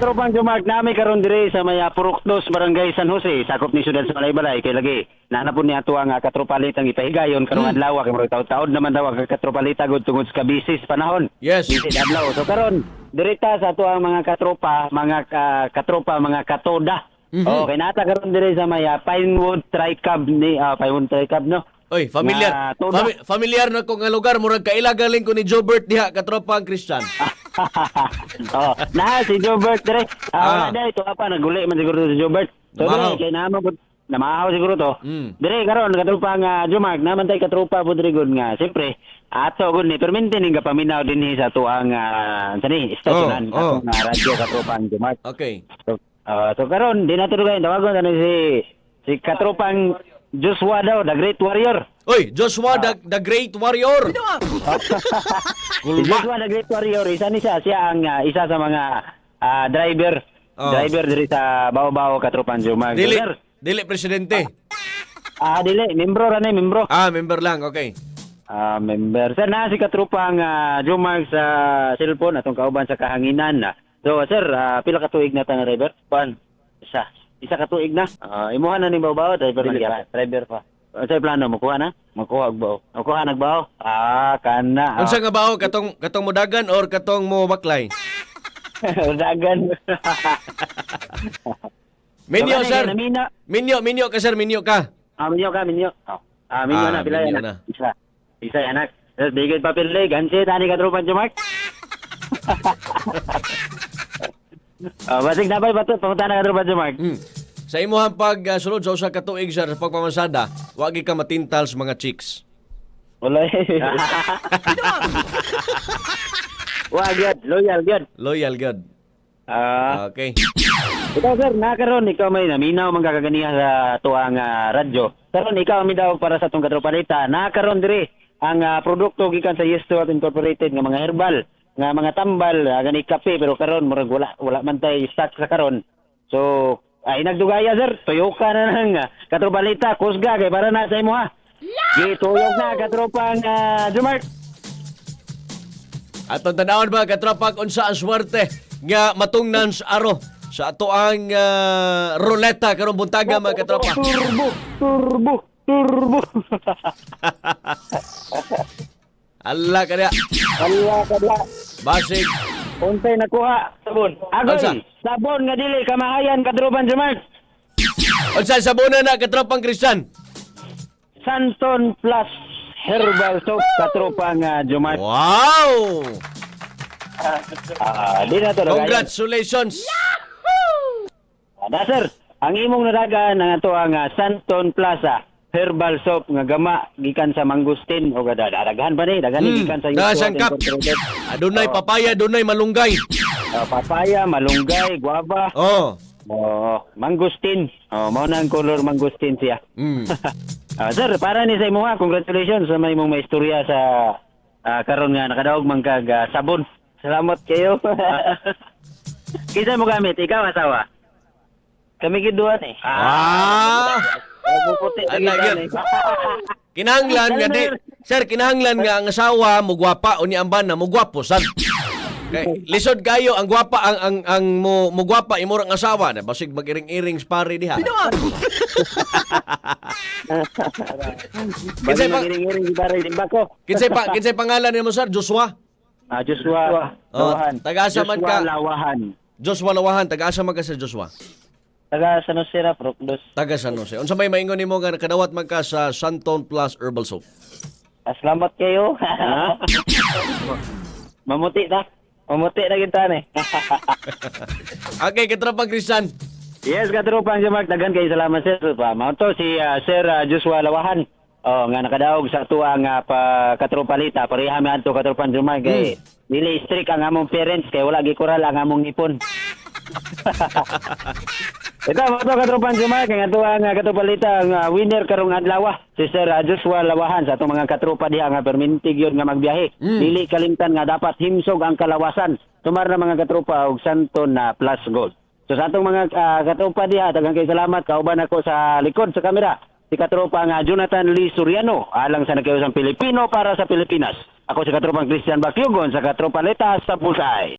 Tropang Jumark nami karon dire sa may ah, Purukdos, Barangay San Jose, sakop ni Sudad sa Malaybalay kay lagi. Naana po ni ato ang ah, katropalit ang ipahigayon karong adlaw kay murag taud-taud naman daw ang katropalita gud tungod sa bisis panahon. Yes. Bisis adlaw. So karon dirita sa ato ang mga katropa, mga ah, katropa, mga katoda. Mhm. Oh, kay nata karon dire sa may ah, Pinewood Tricab ni ah, Pinewood Tricab no. Oy, familiar. Na fami- familiar na ko nga lugar murag kaila galing ko ni Jobert diha katropa ang Christian. Oh, na si Jobert dire. Ah. Ah, wala ito apa naguli man siguro si Jobert. So dire kay naman po namahaw siguro to. Mm. Dire karon katrupa nga Jumark naman tay katrupa po dire gud nga siyempre ato gud ni permente ning gapaminaw dinhi sa tuang uh, sani istasyonan Oh, oh. ah, radyo katrupa ang Jumark. Okay. So, ah, so karon di nato dugayon tawagon ano si si katrupang Joshua daw, the Great Warrior. Oy, Joshua the, the Great Warrior. Si Kulma. Joshua the Great Warrior, isa ni siya, siya ang ah, isa sa mga ah, driver, Oh. driver diri sa Bao-Bao Katrupang Jumag. Dili dili presidente. ah, dili, membro ra ni, membro. Ah, member lang. Okay. Ah, member. Sir, na si Katrupang uh, Jumag sa cellphone atong kauban sa kahanginan na. So, sir, ah, pila ka tuig na tang driver? Pan. Isa. Isa ka tuig na. Ah, imuha na ni Bao-Bao, driver na gyapon. Driver pa. Uh, sa plano, makuha na? Makuha og bao. Makuha nagbaw? Ah, kana. Unsa nga bao katong katong mudagan or katong mo baklay? Dagan. Minyo So, sir. Minyo. Minyo, minyo ka sir, minyo ka. Ah, minyo ka, minyo. Oh. Ah, minyo Ah, na, pila minyo yan. na. Isa. Isa, anak. Tapos, bigay pa pili. Gansi, tani ka trupan siya, Mark. oh, basig na ba, bato, pamunta na ka trupan siya, Mark. Hmm. Sa imuhang pag uh, sulod sa usa ka tuig sir sa pagpamansada, wagi ka matintal sa mga chicks. Wala eh. Wag yun, loyal yun. Loyal god. Ah, Okay. ikaw sir, nakaroon, ikaw may naminaw mga kaganiya sa tuang ah, radyo. Karon ikaw mi daw para sa tong katropalita, nakaroon diri ang ah, produkto gikan sa Yes to Health Incorporated nga mga herbal, nga mga tambal, uh, gani kape pero karon murag wala wala man tay stock sa karon. So, ay nagdugaya sir, tuyo ka na nang uh, katropalita, kusga kay para na sa imo ha. Gituyok na katropang uh, Jumark. At ang tanawon ba katropa kung unsa ang swerte nga matungnan sa aro sa ato ang ah, ruleta karong buntaga mga katropa. Turbo, turbo, turbo. Allah ka niya. Allah kadla. Basig. Unsay nakuha? Sabon. Agoy. Unsa? Sabon nga dili kamahayan kadruban Jumark. Unsa sa sabuna na katropang Christian? Santon Plus Herbal Soap katropa nga Jumark. Wow! Ah, di na to nagayon. Congratulations. Da sir, ang imong nadagan ang ato ang ah, Santon Plaza Herbal Soap nga gama gikan sa mangustin o gada daghan ba ni daghan Hmm, gikan sa daghan Yusuat siyang kap. Incorporated. Adunay papaya, adunay malunggay. Ah, papaya, malunggay, guava. Oh. Oh, mangustin. Oh, mao na ang color mangustin siya. Mm. Ah, sir, para ni sa imo ha, congratulations sa may mong maistorya sa ah, karon nga nakadaog man kag ah, sabon. Salamat kayo. Kinsa mo gamit? Ikaw asawa? Kami giduan eh. Ah! Puputi na Ano eh. Kinahanglan nga di. Sir, kinahanglan nga ang asawa mo gwapa o ni amban na mo gwapo sad. Kay lisod kayo ang gwapa ang ang ang mo mo gwapa imo ang asawa na basig magiring-iring pare diha. Kinsay pa- magiring-iring Baray Timbako. Kinsay pa kinsay pangalan nimo sir? Joshua. Ah, Joshua Oh, Lawahan. taga-asa man Joshua ka. Lawahan. Joshua Lawahan, taga-asa man ka sir Joshua. Taga San Jose ra, Proclos. Taga San Jose. Unsa may maingon nimo nga kadawat man ka sa Santon Plus Herbal Soap? Ah, Salamat kayo. Mamuti na. Mamuti na kita eh. Okay, katropang Christian. Yes, katropang Jamak, dagan kay salamat sir. Pa, mao to si ah, Sir ah, Joshua Lawahan. Oh, nga nakadaog sa tuwa nga pa katropalita, pareha mi adto katropang Jamak kay dili strict ang among parents kay wala gikural ang among ipon. Ito, to katropang Jamak, kay nga tuwa nga katropalita ang ah, winner karong adlaw si Sir ah, Joshua Lawahan sa atong mga katropa diha nga permintig yun nga magbiyahe. Mm. Dili kalimtan nga dapat himsog ang kalawasan. Tumar na mga katropa og santon na plus gold. So sa atong mga uh, katropa diha, daghang kay salamat kauban ako sa likod sa kamera. Si katropa nga Jonathan Lee Suriano, alang sa nagkayosang Pilipino para sa Pilipinas. Ako si katropang Christian Bakyugon sa katropa Letas sa Pusay.